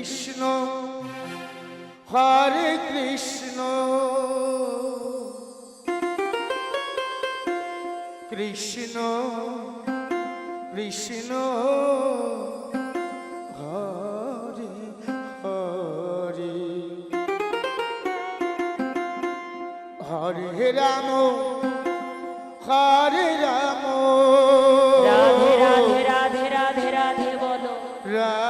কৃষ্ণ হরে কৃষ্ণ। কৃষ্ণ কৃষ্ণ হরে হরে। হরে রাম হরে রাম। রাধে রাধে রাধে রাধে রাধে বলো। রাম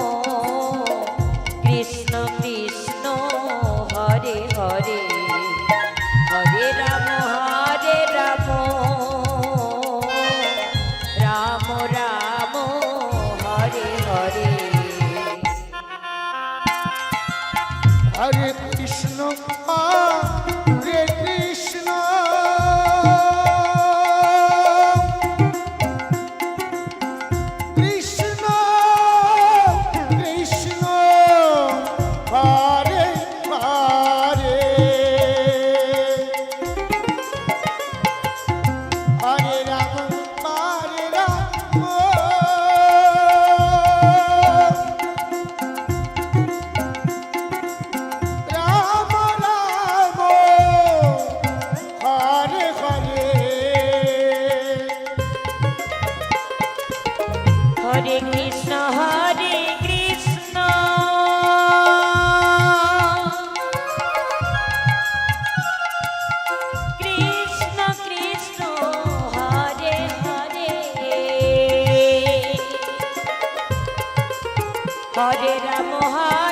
হরে রাম হরে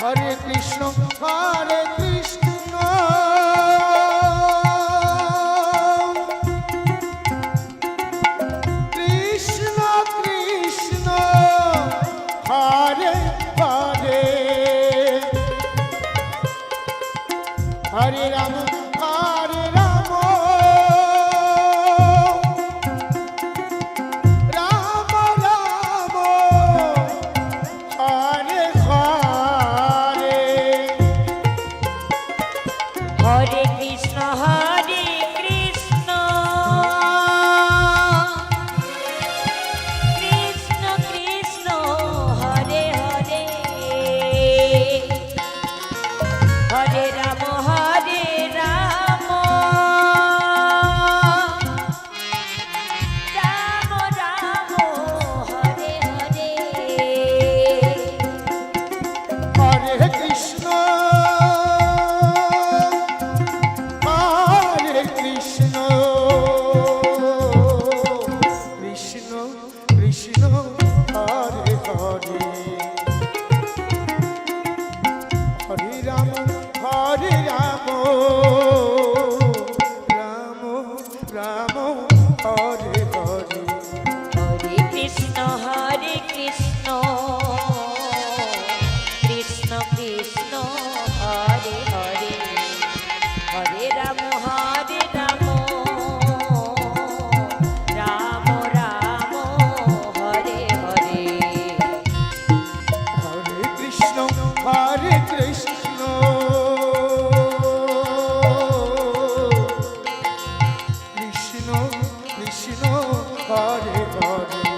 হরে কৃষ্ণ হরে ঘরে ঘরে।